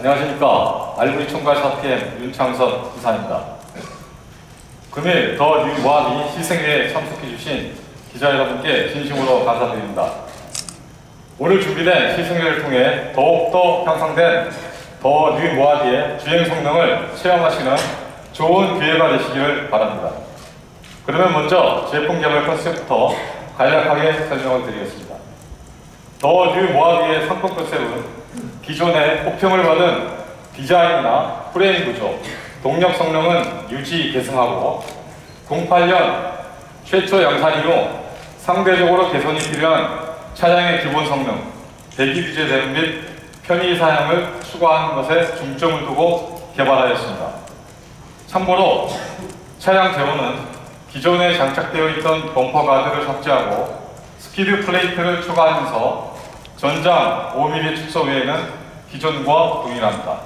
안녕하십니까. 알고리 총괄 4PM 윤창선 이사입니다. 금일 더 뉴와비 시생회에 참석해주신 기자 여러분께 진심으로 감사드립니다. 오늘 준비된 시승회를 통해 더욱더 향상된 더 뉴모아비의 주행 성능을 체험하시는 좋은 기회가 되시기를 바랍니다. 그러면 먼저 제품 개발 컨셉부터 간략하게 설명을 드리겠습니다. 더 뉴모아비의 상품 컨셉은 기존의 호평을 받은 디자인이나 프레임 구조, 동력 성능은 유지 계승하고 08년 최초 양산 이후 상대적으로 개선이 필요한 차량의 기본 성능, 대기 규제 대응 및 편의 사양을 추가하는 것에 중점을 두고 개발하였습니다. 참고로 차량 제원은 기존에 장착되어 있던 범퍼 가드를 삭제하고 스키드 플레이트를 추가하면서 전장 5mm 축소 외에는 기존과 동일합니다.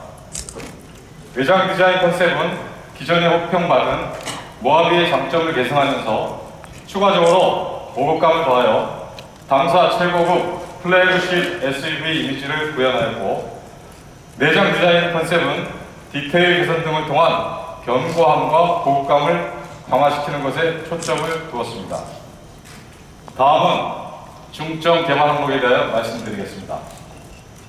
외장 디자인 컨셉은 기존에 호평받은 모하비의 장점을 개선하면서 추가적으로 고급감을 더하여 당사 최고급 플래그십 SUV 이미지를 구현하였고 내장 디자인 컨셉은 디테일 개선 등을 통한 견고함과 고급감을 강화시키는 것에 초점을 두었습니다. 다음은 중점 개발 항목에 대하여 말씀드리겠습니다.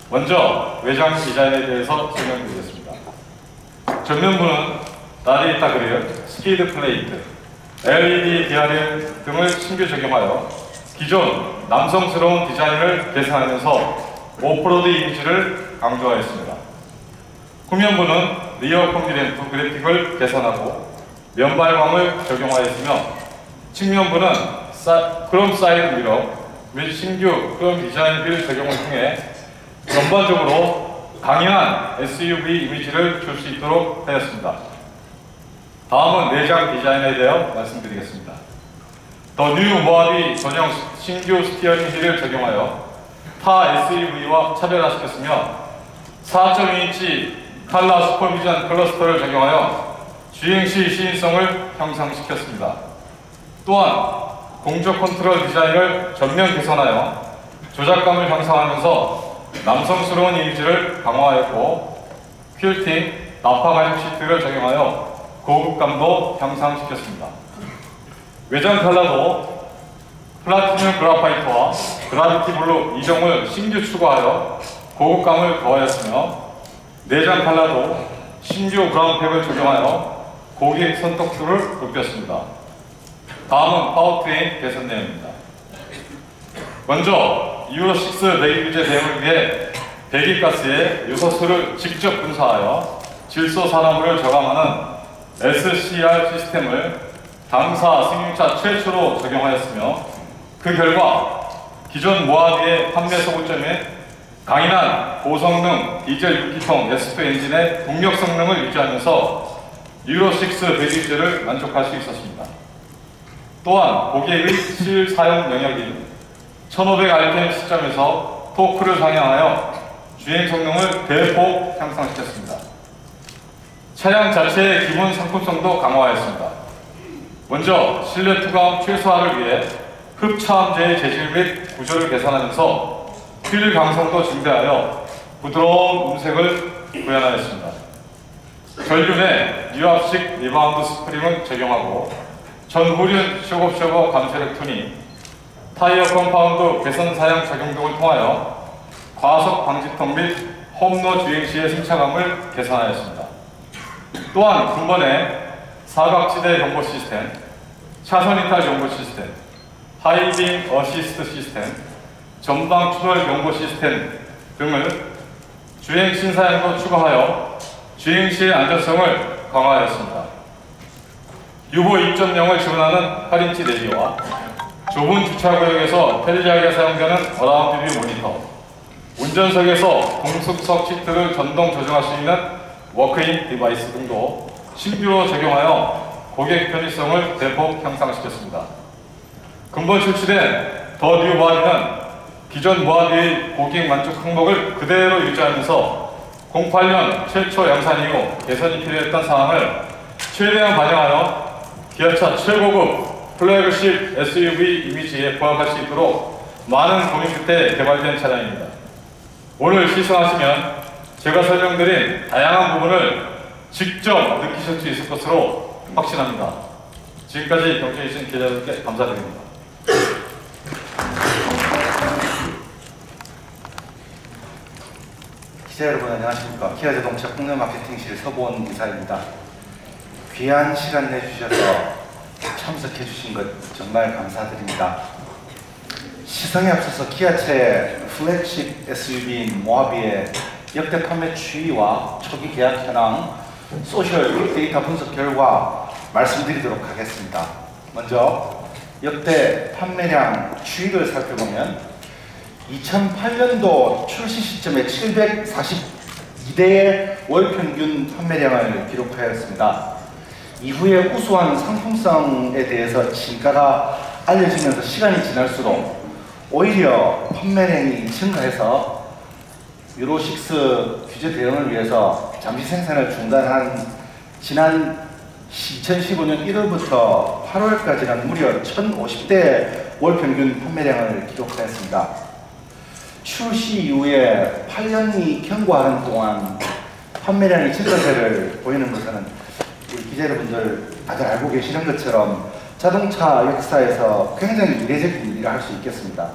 먼저 외장 디자인에 대해서 설명드리겠습니다. 전면부는 라디에이터 그릴, 스피드 플레이트, LED DRL 등을 신규 적용하여 기존 남성스러운 디자인을 개선하면서 오프로드 이미지를 강조하였습니다. 후면부는 리어 컴비넨트 그래픽을 개선하고 면발광을 적용하였으며 측면부는 사, 크롬 사이드 미러 및 신규 크롬 디자인 빌 적용을 통해 전반적으로 강인한 SUV 이미지를 줄 수 있도록 하였습니다. 다음은 내장 디자인에 대해 말씀드리겠습니다. 더뉴 모하비 전용 신규 스티어링 휠을 적용하여 타 SUV와 차별화시켰으며 4.2인치 칼라 슈퍼비전 클러스터를 적용하여 주행 시 시인성을 향상시켰습니다. 또한 공조 컨트롤 디자인을 전면 개선하여 조작감을 향상하면서 남성스러운 이미지를 강화하였고 퀼팅, 나파 가죽 시트를 적용하여 고급감도 향상시켰습니다. 외장 컬러도 플라티늄 그라파이트와 그라비티 블루 이종을 신규 추가하여 고급감을 더하였으며 내장 컬러도 신규 브라운팩을 적용하여 고객 선택도를 높였습니다. 다음은 파워트레인 개선 내용입니다. 먼저 유로6 배기 규제 대응을 위해 배기가스의 요소수를 직접 분사하여 질소 산화물을 저감하는 SCR 시스템을 당사 승용차 최초로 적용하였으며 그 결과 기존 모하비의 판매 소구점에 강인한 고성능 디젤 6기통 S2 엔진의 동력 성능을 유지하면서 유로6 배기제를 만족할 수 있었습니다. 또한 고객의 실 사용 영역인 1500rpm 시점에서 토크를 상향하여 주행 성능을 대폭 향상시켰습니다. 차량 자체의 기본 상품성도 강화하였습니다. 먼저 실내 투과음 최소화를 위해 흡차함제의 재질 및 구조를 개선하면서 휠 강성도 증대하여 부드러운 음색을 구현하였습니다. 전륜에 유압식 리바운드 스프링을 적용하고 전후륜 쇼겁쇼거 감쇄력 튜닝, 타이어 컴파운드 개선 사양 적용 등을 통하여 과속 방지턱 및 홈로 주행 시의 승차감을 개선하였습니다. 또한 근본에 사각지대 경보 시스템, 차선 이탈 경보 시스템, 하이빙 어시스트 시스템, 전방 추돌 경보 시스템 등을 주행 신사양도 추가하여 주행 시의 안전성을 강화하였습니다. 유보 2.0을 지원하는 8인치 내비와 좁은 주차구역에서 편리하게 사용되는 어라운드 뷰 모니터, 운전석에서 동승석 시트를 전동 조정할 수 있는 워크인 디바이스 등도 신규로 적용하여 고객 편의성을 대폭 향상시켰습니다. 근본 출시된 더 뉴 모하비는 기존 모하비의 고객 만족 항목을 그대로 유지하면서 08년 최초 양산 이후 개선이 필요했던 사항을 최대한 반영하여 기아차 최고급 플래그십 SUV 이미지에 부합할 수 있도록 많은 고민 끝에 개발된 차량입니다. 오늘 시승하시면 제가 설명드린 다양한 부분을 직접 느끼실 수 있을 것으로 확신합니다. 지금까지 경청해 주신 기자들께 감사드립니다. 기자 여러분 안녕하십니까 키아 자동차 국내 마케팅실 서보원 이사입니다 귀한 시간 내주셔서 참석해 주신 것 정말 감사드립니다 시성에 앞서서 기아차의 플래그십 SUV인 모하비의 역대 판매 추이와 초기 계약 현황 소셜 빅데이터 분석 결과 말씀드리도록 하겠습니다 먼저 역대 판매량 추이를 살펴보면 2008년도 출시 시점에 742대의 월 평균 판매량을 기록하였습니다. 이후에 우수한 상품성에 대해서 진가가 알려지면서 시간이 지날수록 오히려 판매량이 증가해서 유로6 규제 대응을 위해서 잠시 생산을 중단한 지난 2015년 1월부터 8월까지는 무려 1,050대 월 평균 판매량을 기록하였습니다. 출시 이후에 8년이 경과하는 동안 판매량이 증가세를 보이는 것은 여러분들 다들 알고 계시는 것처럼 자동차 역사에서 굉장히 이례적인 일을 할 수 있겠습니다.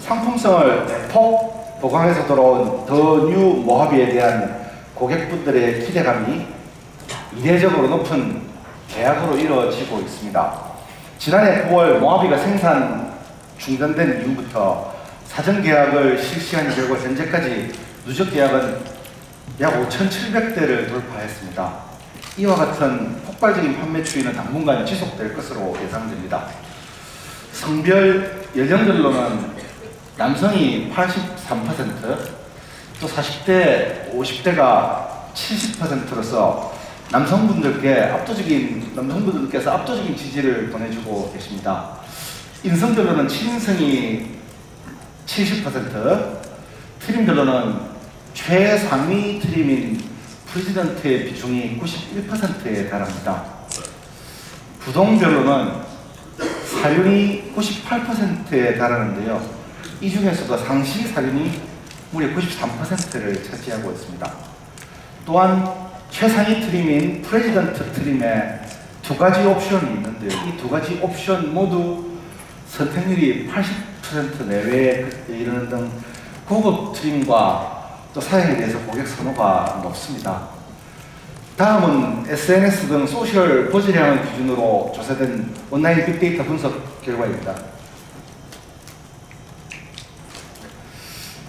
상품성을 대폭 보강해서 돌아온 더 뉴 모하비에 대한 고객분들의 기대감이 이례적으로 높은 계약으로 이루어지고 있습니다. 지난해 9월 모하비가 생산 중단된 이후부터 사전 계약을 실시한 결과 현재까지 누적 계약은 약 5,700대를 돌파했습니다. 이와 같은 폭발적인 판매 추이는 당분간 지속될 것으로 예상됩니다. 성별 연령별로는 남성이 83%, 또 40대, 50대가 70%로서 남성분들께 압도적인 남성분들께서 압도적인 지지를 보내주고 계십니다. 인성별로는 7인승이 70%, 트림별로는 최상위 트림인 프레지던트의 비중이 91%에 달합니다. 부동별로는 사륜이 98%에 달하는데요. 이 중에서도 상시 사륜이 무려 93%를 차지하고 있습니다. 또한 최상위 트림인 프레지던트 트림에 두 가지 옵션이 있는데요. 이 두 가지 옵션 모두 선택률이 80% 내외에 이르는 등 고급 트림과 또 사양에 대해서 고객 선호가 높습니다. 다음은 SNS 등 소셜 버즈량을 기준으로 조사된 온라인 빅데이터 분석 결과입니다.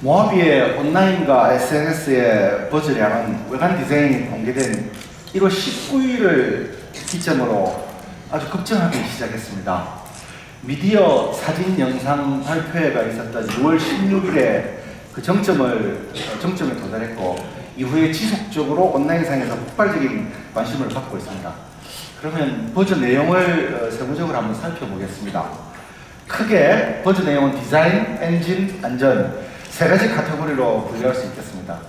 모하비의 온라인과 SNS의 버즈량은 외관 디자인이 공개된 1월 19일을 기점으로 아주 급증하기 시작했습니다. 미디어 사진 영상 발표회가 있었던 6월 16일에 그 정점을 정점에 도달했고 이후에 지속적으로 온라인상에서 폭발적인 관심을 받고 있습니다. 그러면 버즈 내용을 어, 세부적으로 한번 살펴보겠습니다. 크게 버즈 내용은 디자인, 엔진, 안전 세 가지 카테고리로 분류할 수 있겠습니다.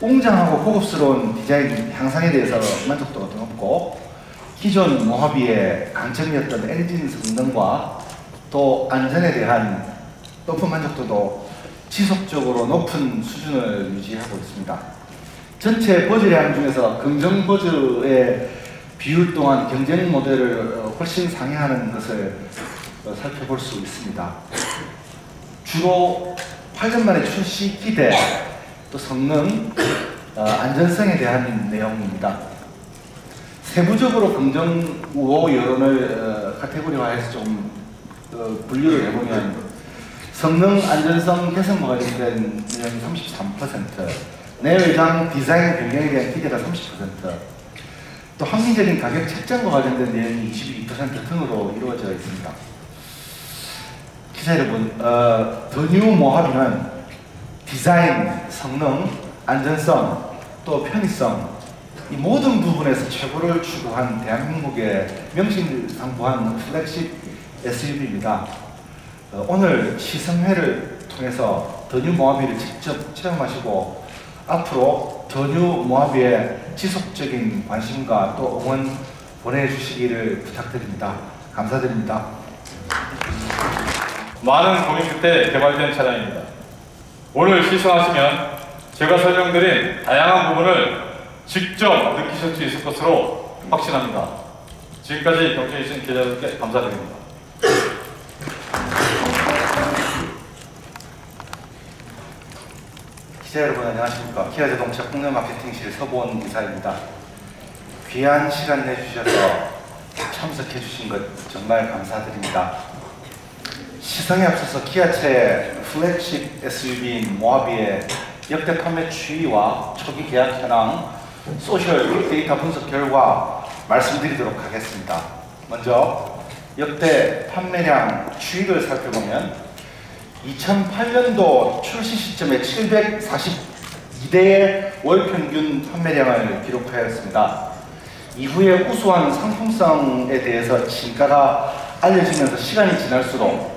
웅장하고 고급스러운 디자인 향상에 대해서 만족도가 더 높고 기존 모하비의 강점이었던 엔진 성능과 또 안전에 대한 높은 만족도도 지속적으로 높은 수준을 유지하고 있습니다. 전체 버즈량 중에서 긍정 버즈의 비율 또한 경쟁 모델을 훨씬 상회하는 것을 살펴볼 수 있습니다. 주로 8년 만에 출시 기대, 또 성능, 어, 안전성에 대한 내용입니다. 세부적으로 긍정, 우호 여론을 어, 카테고리화해서 좀 어, 분류를 해보면 성능, 안전성, 개선과 관련된 내용이 33%, 내외장 디자인 변경에 대한 기대가 30%, 또 합리적인 가격 책정과 관련된 내용이 22% 등으로 이루어져 있습니다. 기자 여러분, 어, 더뉴 모하비는 디자인, 성능, 안전성, 또 편의성, 이 모든 부분에서 최고를 추구한 대한민국의 명실상부한 플렉십 SUV입니다. 어, 오늘 시승회를 통해서 더뉴 모하비를 직접 체험하시고 앞으로 더뉴 모하비의 지속적인 관심과 또 응원 보내주시기를 부탁드립니다. 감사드립니다. 많은 고민 끝에 개발된 차량입니다. 오늘 시승하시면 제가 설명드린 다양한 부분을 직접 느끼실 수 있을 것으로 확신합니다. 지금까지 경청해 주신 기자들께 감사드립니다. 기자 여러분 안녕하십니까? 키아 자동차 국내 마케팅실 서보원 이사입니다. 귀한 시간 내주셔서 참석해 주신 것 정말 감사드립니다. 시성에 앞서서 기아차의 플래그십 SUV인 모하비의 역대 판매 추이와 초기 계약 현황, 소셜 빅데이터 분석 결과 말씀드리도록 하겠습니다. 먼저 역대 판매량 추이를 살펴보면 2008년도 출시 시점에 742대의 월 평균 판매량을 기록하였습니다. 이후에 우수한 상품성에 대해서 진가가 알려지면서 시간이 지날수록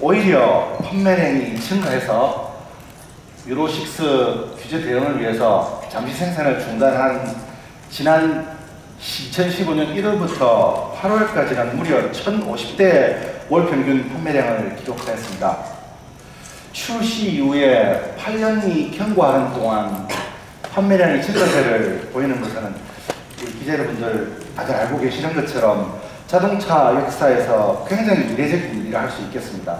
오히려 판매량이 증가해서 유로6 규제 대응을 위해서 잠시 생산을 중단한 지난 2015년 1월부터 8월까지는 무려 1,050대 월 평균 판매량을 기록하였습니다. 출시 이후에 8년이 경과하는 동안 판매량이 증가세를 보이는 것은 기자 여러분들 다들 알고 계시는 것처럼 자동차 역사에서 굉장히 이례적인 일이라 할 수 있겠습니다.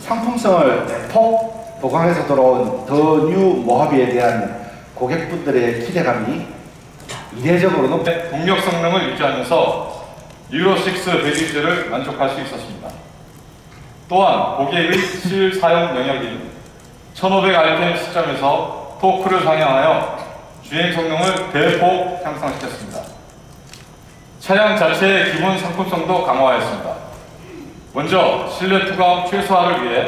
상품성을 대폭 보강해서 돌아온 더 뉴 모하비에 대한 고객분들의 기대감이 이례적으로 높 네, 동력 성능을 유지하면서 유로6 배기제를 만족할 수 있었습니다. 또한 고객의 실 사용 영역인 1500rpm 시점에서 토크를 상향하여 주행 성능을 대폭 향상시켰습니다. 차량 자체의 기본 상품성도 강화하였습니다. 먼저 실내 투과음 최소화를 위해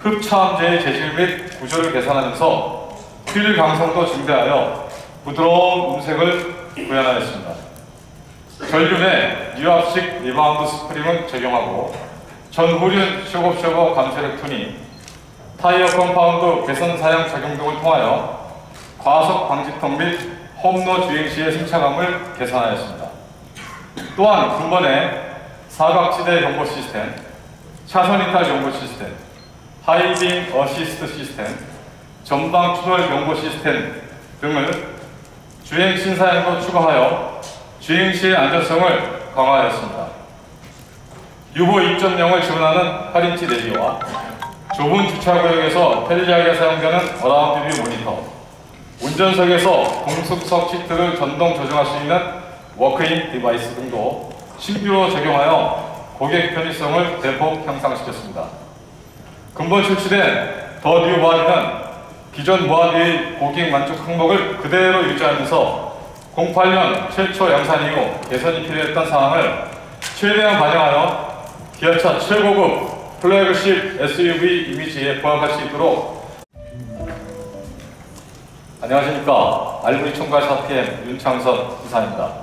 흡차음제의 재질 및 구조를 개선하면서 휠 강성도 증대하여 부드러운 음색을 구현하였습니다. 전륜에 유압식 리바운드 스프링을 적용하고 전후륜 쇼겁쇼거 감체력 튜닝, 타이어 컴파운드 개선 사양 작용 등을 통하여 과속 방지턱 및 홈로 주행 시의 승차감을 개선하였습니다. 또한 근본에 사각지대 경보 시스템, 차선 이탈 경보 시스템, 하이빙 어시스트 시스템, 전방 추돌 경보 시스템 등을 주행 신사양도 추가하여 주행 시의 안전성을 강화하였습니다. 유보 2.0을 지원하는 8인치 내비와 좁은 주차구역에서 편리하게 사용되는 어라운드 뷰 모니터, 운전석에서 공습석 시트를 전동 조정할 수 있는 워크인 디바이스 등도 신규로 적용하여 고객 편의성을 대폭 향상시켰습니다. 근본 출시된 더 뉴 모하비는 기존 모하비의 고객 만족 항목을 그대로 유지하면서 08년 최초 양산 이후 개선이 필요했던 사항을 최대한 반영하여 기아차 최고급 플래그십 SUV 이미지에 부합할 수 있도록 안녕하십니까 알고리 총괄 4PM 윤창섭 이사입니다.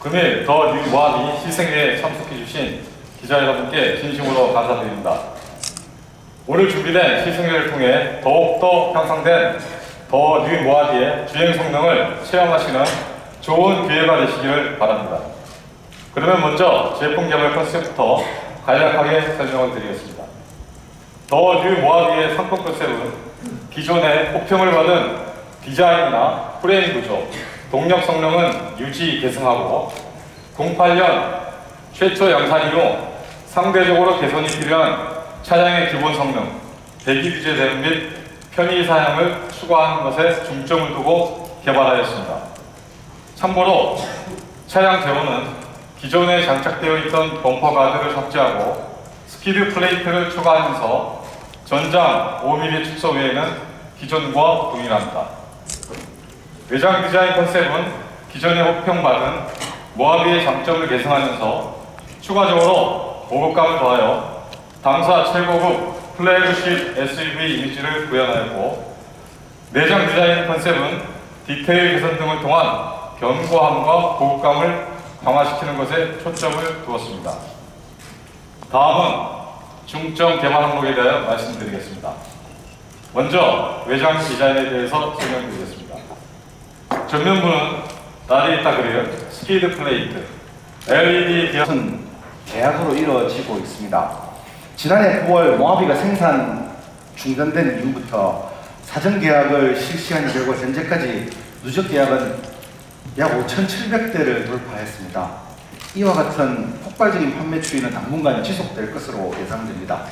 금일 더 뉴모함이 희생회에 참석해 주신 기자 여러분께 진심으로 감사드립니다. 오늘 준비된 희생회를 통해 더욱더 향상된 더 뉴모하비의 주행 성능을 체험하시는 좋은 기회가 되시기를 바랍니다. 그러면 먼저 제품 개발 컨셉부터 간략하게 설명을 드리겠습니다. 더 뉴 모하비의 상품 컨셉은 기존의 호평을 받은 디자인이나 프레임 구조, 동력 성능은 유지 계승하고 08년 최초 양산 이후 상대적으로 개선이 필요한 차량의 기본 성능, 대기 규제 대응 및 편의 사양을 추가하는 것에 중점을 두고 개발하였습니다. 참고로 차량 제로는 기존에 장착되어 있던 범퍼 가드를 삭제하고 스피드 플레이트를 추가하면서 전장 5mm 축소 외에는 기존과 동일합니다. 외장 디자인 컨셉은 기존에 호평받은 모하비의 장점을 개선하면서 추가적으로 고급감을 더하여 당사 최고급 플래그십 SUV 이미지를 구현하였고 내장 디자인 컨셉은 디테일 개선 등을 통한 견고함과 고급감을 강화시키는 것에 초점을 두었습니다. 다음은 중점 개발 항목에 대하여 말씀드리겠습니다. 먼저 외장 디자인에 대해서 설명드리겠습니다. 전면부는 날이 있다 그래요. 스피드 플레이트, LED 기어 것은 계약으로 이루어지고 있습니다. 지난해 9월 모하비가 생산 중단된 이후부터 사전 계약을 실시한 결과 현재까지 누적 계약은 약 5,700대를 돌파했습니다. 이와 같은 폭발적인 판매 추이는 당분간 지속될 것으로 예상됩니다.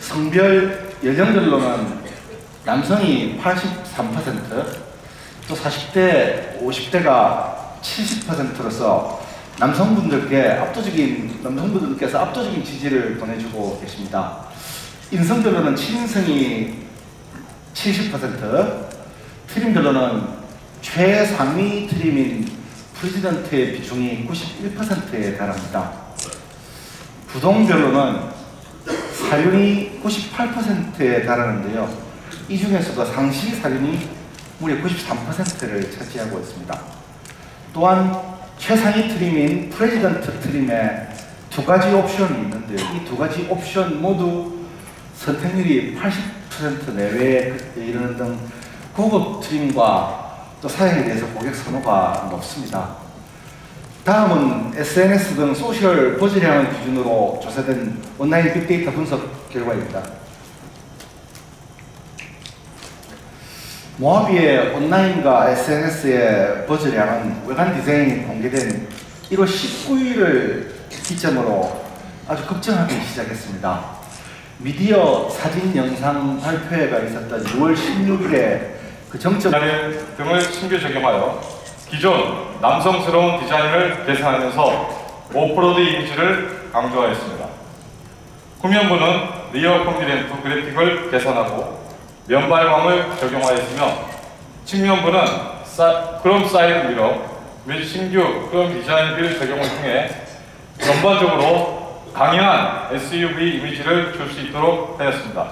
성별 연령별로는 남성이 83%, 또 40대, 50대가 70%로서 남성분들께 압도적인 남성분들께서 압도적인 지지를 보내주고 계십니다. 인성별로는 친인성이 70%, 트림별로는 최상위 트림인 프레지던트의 비중이 91%에 달합니다. 부동별로는 사륜이 98%에 달하는데요. 이 중에서도 상시 사륜이 무려 93%를 차지하고 있습니다. 또한 최상위 트림인 프레지던트 트림에 두 가지 옵션이 있는데요. 이 두 가지 옵션 모두 선택률이 80% 내외에 이르는 등 고급 트림과 또 사양에 대해서 고객 선호가 높습니다. 다음은 SNS 등 소셜 버즈량을 기준으로 조사된 온라인 빅데이터 분석 결과입니다. 모하비의 온라인과 SNS의 버즈량은 외관 디자인이 공개된 1월 19일을 기점으로 아주 급증하기 시작했습니다. 미디어 사진 영상 발표회가 있었던 6월 16일에 그 정점 디자인 등을 신규 적용하여 기존 남성스러운 디자인을 개선하면서 오프로드 이미지를 강조하였습니다. 후면부는 리어 콤비넨트 그래픽을 개선하고 면발광을 적용하였으며 측면부는 사, 크롬 사이드 미러 및 신규 크롬 디자인 빌 적용을 통해 전반적으로 강인한 SUV 이미지를 줄 수 있도록 하였습니다.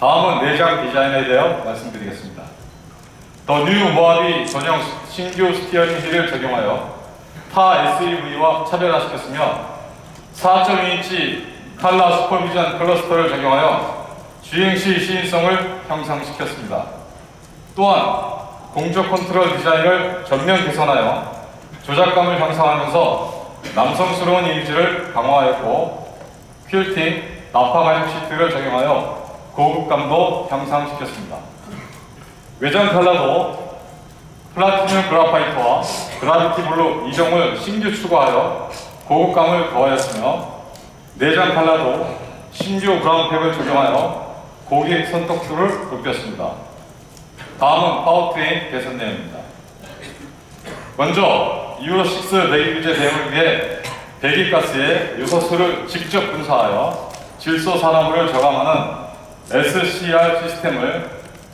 다음은 내장 디자인에 대해 말씀드리겠습니다. 더 뉴 모하비 전용 신규 스티어링 휠을 적용하여 타 SUV와 차별화시켰으며 4.2인치 칼라 슈퍼비전 클러스터를 적용하여 주행 시 시인성을 향상시켰습니다. 또한 공조 컨트롤 디자인을 전면 개선하여 조작감을 향상하면서 남성스러운 이미지를 강화하였고 퀼팅, 나파 가죽 시트를 적용하여 고급감도 향상시켰습니다. 외장 컬러도 플라티늄 그라파이트와 그라비티 블루 이종을 신규 추가하여 고급감을 더하였으며 내장 컬러도 신규 브라운팩을 적용하여 고객 선택도를 높였습니다. 다음은 파워트레인 개선 내용입니다. 먼저 유로6 내기 규제 대응을 위해 배기가스에 유소수를 직접 분사하여 질소 산화물을 저감하는 SCR 시스템을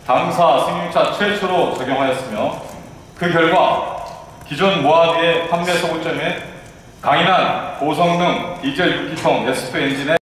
당사 승용차 최초로 적용하였으며 그 결과 기존 모하비의 판매 소구점에 강인한 고성능 디젤 6기통 S2 엔진의